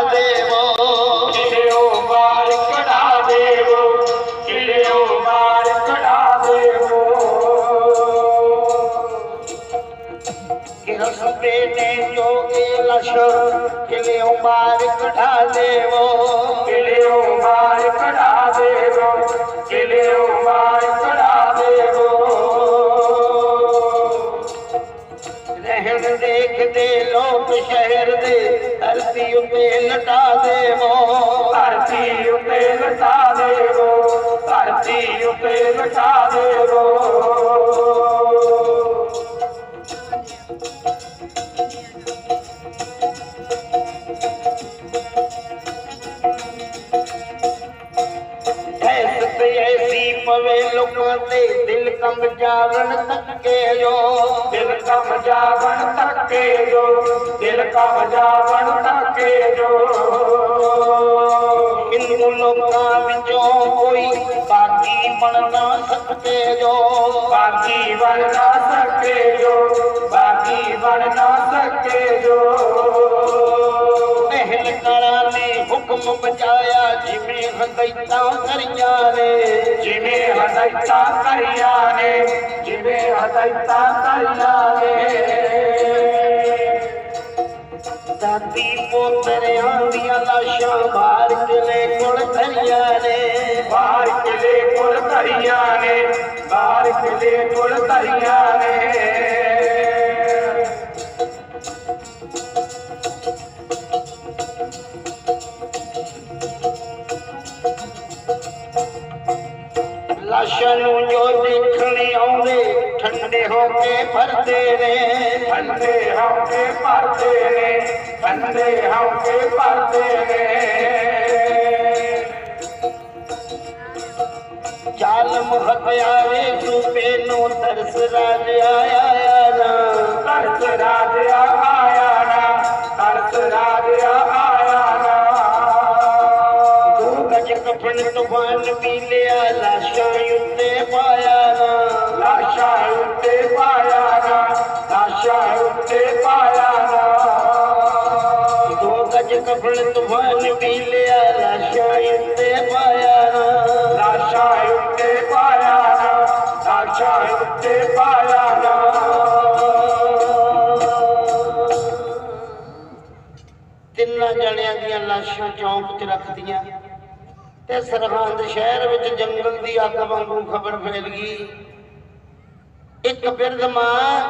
वोला बार कढा देव। लटा देवो। धरती उते लटा देवो। धरती उते लटा देवो। पवे लोकां ते दिल कम जावन तके जो दिल कम जावन तके जो दिल कम जावन तके जो इन्हु लोकां विचो कोई बाकी बन ना सकते जो बाकी बन ना सके जो बाकी बन ना सके जो ਕਲਾ ਨੇ ਹੁਕਮ ਬਚਾਇਆ ਜਿਵੇਂ ਹਦੈਤਾਂ ਕਰੀਆਂ ਨੇ। ਜਿਵੇਂ ਹਦਾਇਤਾਂ ਕਰੀਆਂ ਨੇ ਜਿਵੇਂ ਹਦਾਇਤਾਂ ਕਰੀਆਂ ਨੇ। ਦਾਦੀ ਪੋਤਰਿਆਂ ਦੀਆਂ ਲਾਸ਼ਾਂ ਬਾਹਰ ਕਿਲੇ ਕੋਲ ਧਰੀਆਂ ਨੇ। ਬਾਹਰ ਕਿਲੇ ਕੋਲ ਧਰੀਆਂ ਨੇ ਬਾਹਰ ਕਿਲੇ ਕੋਲ ਧਰੀਆਂ ਨੇ। ਠੰਡੇ ਹੋ ਕੇ ਭਰਦੇ ਨੇ। ਬੰਦੇ ਹੌਕੇ ਭਰਦੇ ਨੇ। ਬੰਦੇ ਹੌਕੇ ਭਰਦੇ ਨੇ। ਜ਼ਾਲਮ ਹਤਿਆਰੇ ਸੂਬੇ ਨੂੰ ਤਰਸ ਰਾਜ ਆਇਆ ਨਾ। ਤਰਸ ਰਾਜਿਆ ਆਇਆ ਨਾ। ਤਰਸ ਰਾਜਿਆ ਆਇਆ ਨਾ। ਦੋ ਗਜ ਕਫਨ ਤੂਫਾਨ ਵੀ ਦੋ ਗਜ ਕਫਨ ਤੂਫਾਨ ਵੀ ਲਿਆ ਲਾਸ਼ਾਂ ਉੱਤੇ ਪਾਇਆ ਨਾ। ਲਾਸ਼ਾਂ ਉੱਤੇ ਪਾਇਆ ਨਾ ਲਾਸ਼ਾਂ ਉੱਤੇ ਪਾਇਆ ਨਾ। ਤਿੰਨਾਂ ਜਣਿਆਂ ਦੀਆਂ ਲਾਸ਼ਾਂ ਚੌਂਕ 'ਚ ਰੱਖਦੀਆਂ। ਤੇ ਸਰਹੰਦ ਸ਼ਹਿਰ ਵਿੱਚ ਜੰਗਲ ਦੀ ਅੱਗ ਵਾਂਗੂ ਖਬਰ ਫੈਲ ਗਈ। ਇੱਕ ਬਿਰਧ ਮਾਂ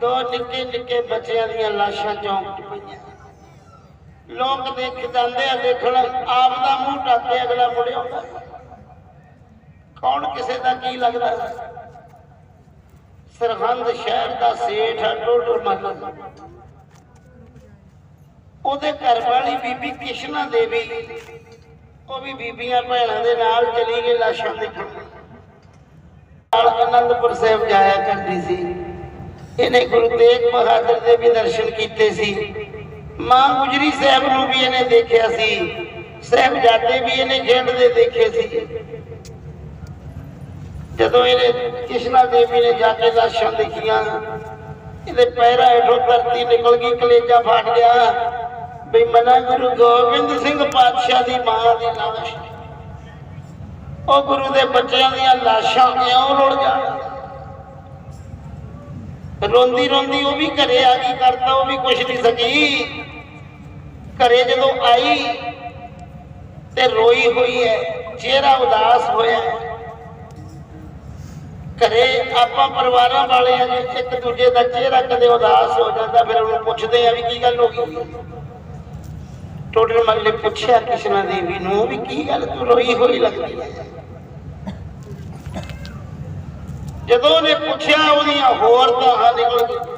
ਦੋ ਨਿੱਕੇ ਨਿੱਕੇ ਬੱਚਿਆਂ ਦੀਆਂ ਲਾਸ਼ਾਂ ਚੌਂਕ 'ਚ ਪਈਆਂ। ਲੋਕ ਦੇਖ ਜਾਂਦੇ ਆ, ਦੇਖਣ ਆਪ ਦਾ ਮੂੰਹ ਢੱਕ ਕੇ ਅਗਲਾ ਮੁੜ ਆਉਂਦਾ। ਕੌਣ ਕਿਸੇ ਦਾ ਕੀ ਲੱਗਦਾ? ਸਰਹੰਦ ਸ਼ਹਿਰ ਦਾ ਸੇਠ ਟੋਟਲ ਮਹੱਲਾ ਉਹਦੇ ਘਰ ਵਾਲੀ ਬੀਬੀ ਕਿਸ਼ਨਾ ਦੇਵੀ, ਉਹ ਵੀ ਬੀਬੀਆਂ ਭੈਣਾਂ ਦੇ ਨਾਲ ਚਲੀ ਗਈ ਲਾਸ਼ਾਂ ਦੇਖਣ। ਨਾਲ ਅਨੰਦਪੁਰ ਸਾਹਿਬ ਜਾਇਆ ਕਰਦੀ ਸੀ। ਇਹਨੇ ਗੁਰੂ ਤੇਗ ਬਹਾਦਰ ਦੇ ਵੀ ਦਰਸ਼ਨ ਕੀਤੇ ਸੀ। ਮਾਂ ਗੁਜਰੀ ਸਾਹਿਬ ਨੂੰ ਵੀ ਇਹਨੇ ਦੇਖਿਆ ਸੀ ਸਾਹਿਬਜ਼ਾਦੇ ਵੀ ਇਹਨੇ ਖੇਡਦੇ ਦੇਖੇ ਸੀ ਜਦੋਂ ਇਹਨੇ ਕਿਸ਼ਨਾ ਦੇਵੀ ਨੇ ਜਾ ਕੇ ਲਾਸ਼ਾਂ ਦੇਖੀਆਂ ਇਹਦੇ ਪੈਰਾਂ ਹੇਠੋਂ ਧਰਤੀ ਨਿਕਲ ਗਈ ਕਲੇਜਾ ਫਾਟ ਗਿਆ ਵੀ ਮਨਾ ਗੁਰੂ ਗੋਬਿੰਦ ਸਿੰਘ ਪਾਤਸ਼ਾਹ ਦੀ ਮਾਂ ਦੀ ਲਾਸ਼ ਉਹ ਗੁਰੂ ਦੇ ਬੱਚਿਆਂ ਦੀਆਂ ਲਾਸ਼ਾਂ ਕਿਉਂ ਰੁੜ ਜਾਣ ਰੋਂਦੀ ਰੋਂਦੀ ਉਹ ਵੀ ਘਰੇ ਆ ਗਈ ਕਰਤਾ ਉਹ ਵੀ ਕੁਛ ਨਹੀਂ ਸਕੀ ਘਰੇ ਜਦੋਂ ਆਈ ਤੇ ਰੋਈ ਹੋਈ ਹੈ, ਚਿਹਰਾ ਉਦਾਸ ਹੋਇਆ। ਘਰੇ ਆਪਾਂ ਪਰਿਵਾਰਾਂ ਵਾਲੇ ਆ ਜੇ ਇੱਕ ਦੂਜੇ ਦਾ ਚਿਹਰਾ ਕਦੇ ਉਦਾਸ ਹੋ ਜਾਂਦਾ, ਫਿਰ ਉਹਨੂੰ ਪੁੱਛਦੇ ਆ ਵੀ ਕੀ ਗੱਲ ਹੋ ਗਈ। ਟੋਟਲ ਮਨ ਪੁੱਛਿਆ ਕਿਸ਼ਨਾ ਦੇਵੀ ਨੂੰ ਵੀ ਕੀ ਗੱਲ ਤੂੰ ਰੋਈ ਹੋਈ ਲੱਗਦੀ ਹੈ? ਜਦੋਂ ਉਹਨੇ ਪੁੱਛਿਆ, ਉਹਦੀਆਂ ਹੋਰ ਤਾਂ ਨਿਕਲ ਗਈ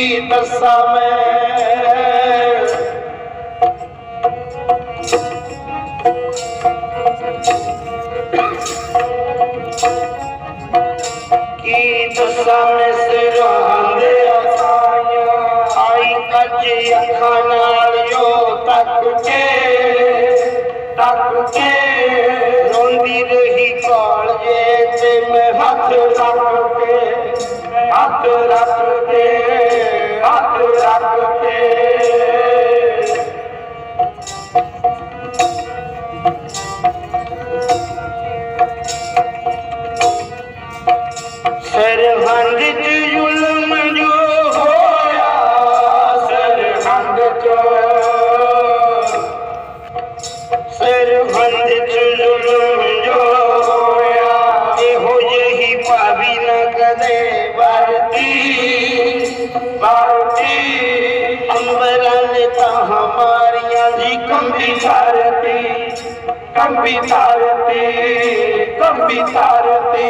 ਕੀ ਦੱਸਾਂ ਮੈਂ? ਕੀ ਦੱਸਾਂ ਮੈਂ ਸਿਰਾਂਦੇ ਆਇਆ ਆਈ ਕੱਜ ਅੱਖਾਂ ਨਾਲ ਜੋ ਤੱਕ ਕੇ ਤੱਕ ਕੇ ਰੋਂਦੀ ਰਹੀ ਕਾਲਜੇ ਤੇ ਮੈਂ ਹੱਥ ਰੱਖ ਕੇ, ਹੱਥ ਰੱਖ ਤਾਂ ਦੀ ਕੰਬੀ ਕੰਬੀ ਧਰਤੀ ਕੰਬੀ ਧਰਤੀ ਕੰਬੀ ਧਰਤੀ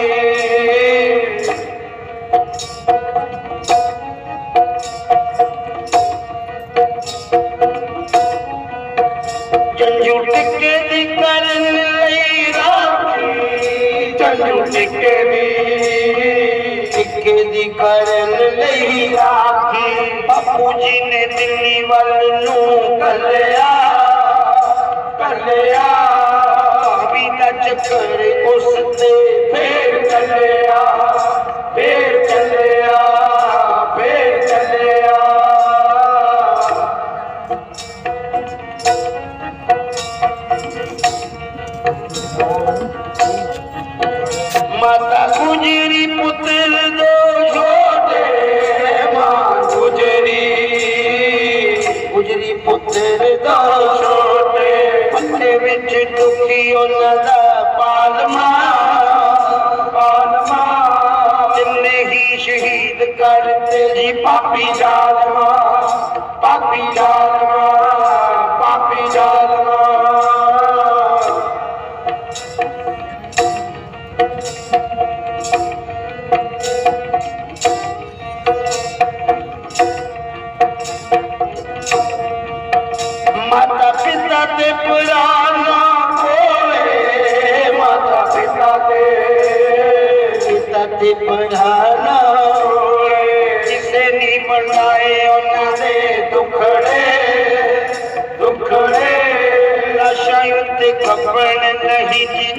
ਜੰਜੂ ਟਿੱਕੇ ਦੀ ਕਰਨ ਲਈ ਰਾਖੀ ਚੰਨੂ ਟਿੱਕੇ ਦੀ ਟਿੱਕੇ ਦੀ ਕਰਨ ਲਈ ਰਾਖੀ। दिल्ली वालू कलिया कलिया तलिया न त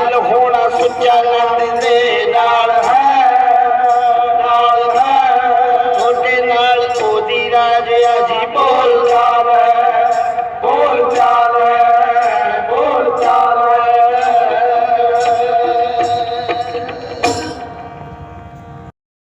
हो। चाहे